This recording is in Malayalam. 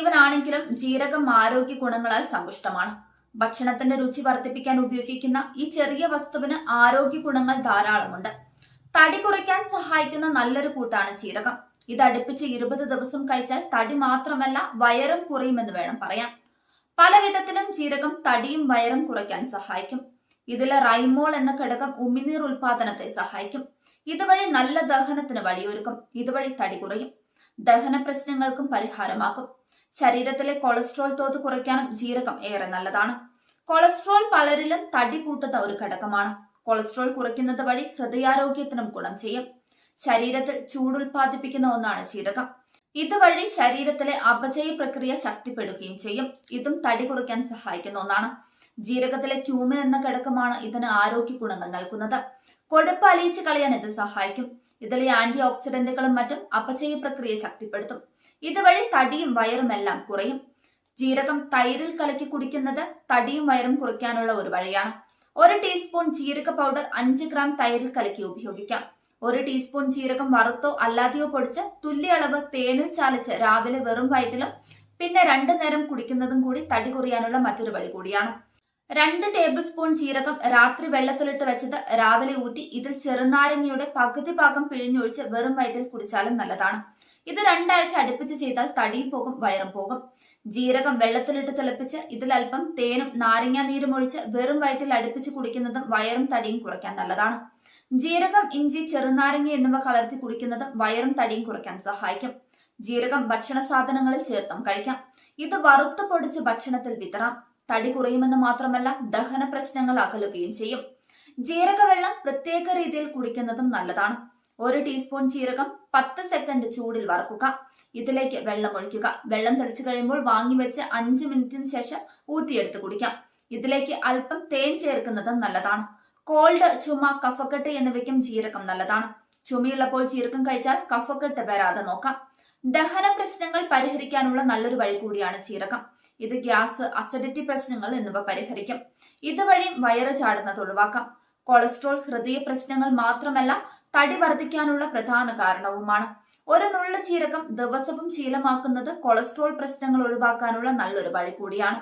ജീവനാണെങ്കിലും ജീരകം ആരോഗ്യ ഗുണങ്ങളാൽ സമ്പുഷ്ടമാണ്. ഭക്ഷണത്തിന്റെ രുചി വർദ്ധിപ്പിക്കാൻ ഉപയോഗിക്കുന്ന ഈ ചെറിയ വസ്തുവിന് ആരോഗ്യ ഗുണങ്ങൾ ധാരാളമുണ്ട്. തടി കുറയ്ക്കാൻ സഹായിക്കുന്ന നല്ലൊരു കൂട്ടാണ് ജീരകം. ഇത് അടുപ്പിച്ച് ഇരുപത് ദിവസം കഴിച്ചാൽ തടി മാത്രമല്ല വയറും കുറയുമെന്ന് വേണം പറയാൻ. പല വിധത്തിലും ജീരകം തടിയും വയറും കുറയ്ക്കാൻ സഹായിക്കും. ഇതിലെ റൈമോൾ എന്ന ഘടകം ഉമിനീർ ഉൽപാദനത്തെ സഹായിക്കും. ഇതുവഴി നല്ല ദഹനത്തിന് വഴിയൊരുക്കും. ഇതുവഴി തടി കുറയും. ദഹന പ്രശ്നങ്ങൾക്കും പരിഹാരമാക്കും. ശരീരത്തിലെ കൊളസ്ട്രോൾ തോത് കുറയ്ക്കാനും ജീരകം ഏറെ നല്ലതാണ്. കൊളസ്ട്രോൾ പലരിലും തടി കൂട്ടുന്ന ഒരു ഘടകമാണ്. കൊളസ്ട്രോൾ കുറയ്ക്കുന്നത് വഴി ഹൃദയാരോഗ്യത്തിനും ഗുണം ചെയ്യും. ശരീരത്തിൽ ചൂടുൽപാദിപ്പിക്കുന്ന ഒന്നാണ് ജീരകം. ഇതുവഴി ശരീരത്തിലെ അപചയ പ്രക്രിയ ശക്തിപ്പെടുകയും ചെയ്യും. ഇതും തടി കുറയ്ക്കാൻ സഹായിക്കുന്ന ഒന്നാണ്. ജീരകത്തിലെ ക്യൂമിൻ എന്ന ഘടകമാണ് ഇതിന് ആരോഗ്യ ഗുണങ്ങൾ നൽകുന്നത്. കൊഴുപ്പ് അലിയിച്ച് കളയാൻ ഇത് സഹായിക്കും. ഇതിലെ ആന്റി ഓക്സിഡന്റുകളും മറ്റും അപചയ പ്രക്രിയ ശക്തിപ്പെടുത്തും. ഇതുവഴി തടിയും വയറും എല്ലാം കുറയും. ജീരകം തൈരിൽ കലക്കി കുടിക്കുന്നത് തടിയും വയറും കുറയ്ക്കാനുള്ള ഒരു വഴിയാണ്. ഒരു ടീസ്പൂൺ ജീരക പൗഡർ അഞ്ച് ഗ്രാം തൈരിൽ കലക്കി ഉപയോഗിക്കാം. ഒരു ടീസ്പൂൺ ജീരകം വറുത്തോ അല്ലാതെയോ പൊടിച്ച് തുല്യ അളവ് തേനിൽ ചാലിച്ച് രാവിലെ വെറും വയറ്റിലും പിന്നെ രണ്ടു നേരം കുടിക്കുന്നതും കൂടി തടി കുറയാനുള്ള മറ്റൊരു വഴി കൂടിയാണ്. രണ്ട് ടേബിൾ സ്പൂൺ ജീരകം രാത്രി വെള്ളത്തിലിട്ട് വെച്ചത് രാവിലെ ഊറ്റി. ഇതിൽ ചെറുനാരങ്ങയുടെ പകുതി ഭാഗം പിഴിഞ്ഞൊഴിച്ച് വെറും വയറ്റിൽ കുടിച്ചാലും നല്ലതാണ്. ഇത് രണ്ടാഴ്ച അടുപ്പിച്ച് ചെയ്താൽ തടിയും പോകും വയറും പോകും. ജീരകം വെള്ളത്തിലിട്ട് തിളപ്പിച്ച് ഇതിൽ അല്പം തേനും നാരങ്ങ നീരും ഒഴിച്ച് വെറും വയറ്റിൽ അടുപ്പിച്ച് കുടിക്കുന്നതും വയറും തടിയും കുറയ്ക്കാൻ നല്ലതാണ്. ജീരകം ഇഞ്ചി ചെറുനാരങ്ങ എന്നിവ കലർത്തി കുടിക്കുന്നതും വയറും തടിയും കുറയ്ക്കാൻ സഹായിക്കും. ജീരകം ഭക്ഷണ സാധനങ്ങളിൽ ചേർത്തും കഴിക്കാം. ഇത് വറുത്തു പൊടിച്ച് ഭക്ഷണത്തിൽ വിതറാം. തടി കുറയുമെന്ന് മാത്രമല്ല ദഹന പ്രശ്നങ്ങൾ അകലുകയും ചെയ്യും. ജീരകവെള്ളം പ്രത്യേക രീതിയിൽ കുടിക്കുന്നതും നല്ലതാണ്. ഒരു ടീസ്പൂൺ ജീരകം പത്ത് സെക്കൻഡ് ചൂടിൽ വറുക്കുക. ഇതിലേക്ക് വെള്ളം ഒഴിക്കുക. വെള്ളം തെളിച്ചു കഴിയുമ്പോൾ വാങ്ങി വെച്ച് അഞ്ച് മിനിറ്റിന് ശേഷം ഊറ്റിയെടുത്ത് കുടിക്കാം. ഇതിലേക്ക് അല്പം തേൻ ചേർക്കുന്നതും നല്ലതാണ്. കോൾഡ് ചുമ കഫക്കെട്ട് എന്നിവയ്ക്കും ജീരകം നല്ലതാണ്. ചുമയുള്ളപ്പോൾ ജീരകം കഴിച്ചാൽ കഫക്കെട്ട് വരാതെ നോക്കാം. ദഹന പ്രശ്നങ്ങൾ പരിഹരിക്കാനുള്ള നല്ലൊരു വഴി കൂടിയാണ് ചീരകം. ഇത് ഗ്യാസ് അസിഡിറ്റി പ്രശ്നങ്ങൾ എന്നിവ പരിഹരിക്കും. ഇതുവഴി വയറ് ചാടുന്നത് ഒഴിവാക്കാം. കൊളസ്ട്രോൾ ഹൃദയ പ്രശ്നങ്ങൾ മാത്രമല്ല തടി വർദ്ധിക്കാനുള്ള പ്രധാന കാരണവുമാണ്. ഒരു നുള്ളു ചീരകം ദിവസവും ശീലമാക്കുന്നത് കൊളസ്ട്രോൾ പ്രശ്നങ്ങൾ ഒഴിവാക്കാനുള്ള നല്ലൊരു വഴി കൂടിയാണ്.